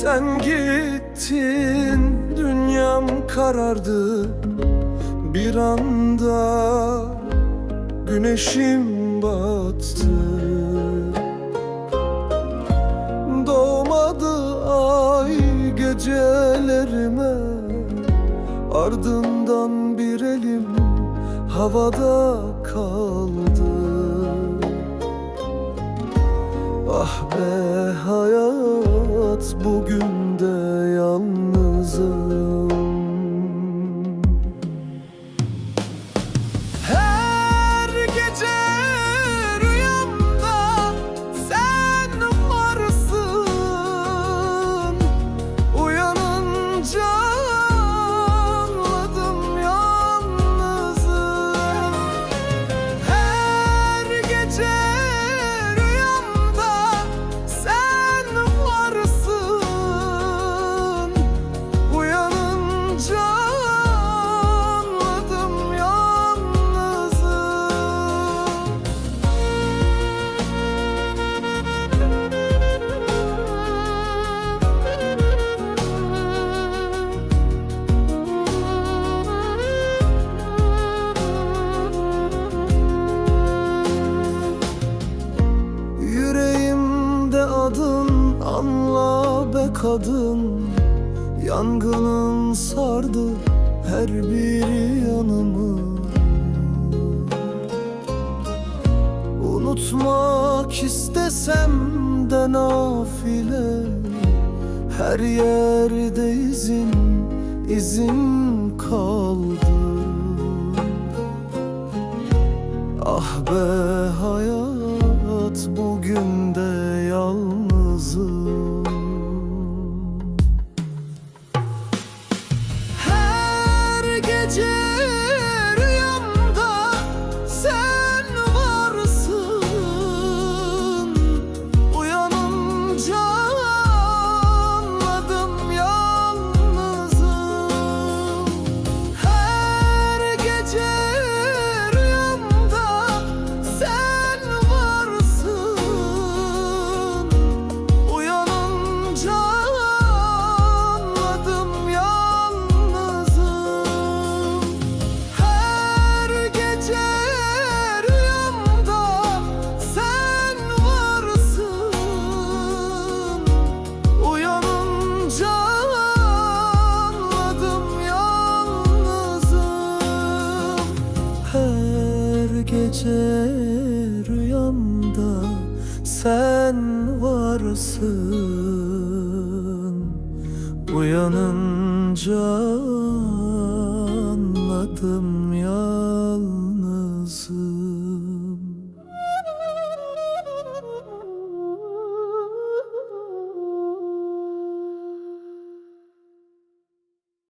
Sen gittin dünyam karardı. Bir anda güneşim battı. Doğmadı ay gecelerime Ardından bir elim havada bugün kadın Yangının sardı her bir yanımı. Unutmak istesem de nafile Her yerde izin, izin kaldı. Ah be hayat bugün de yalnızım Her gece rüyamda sen varsın. Uyanınca anladım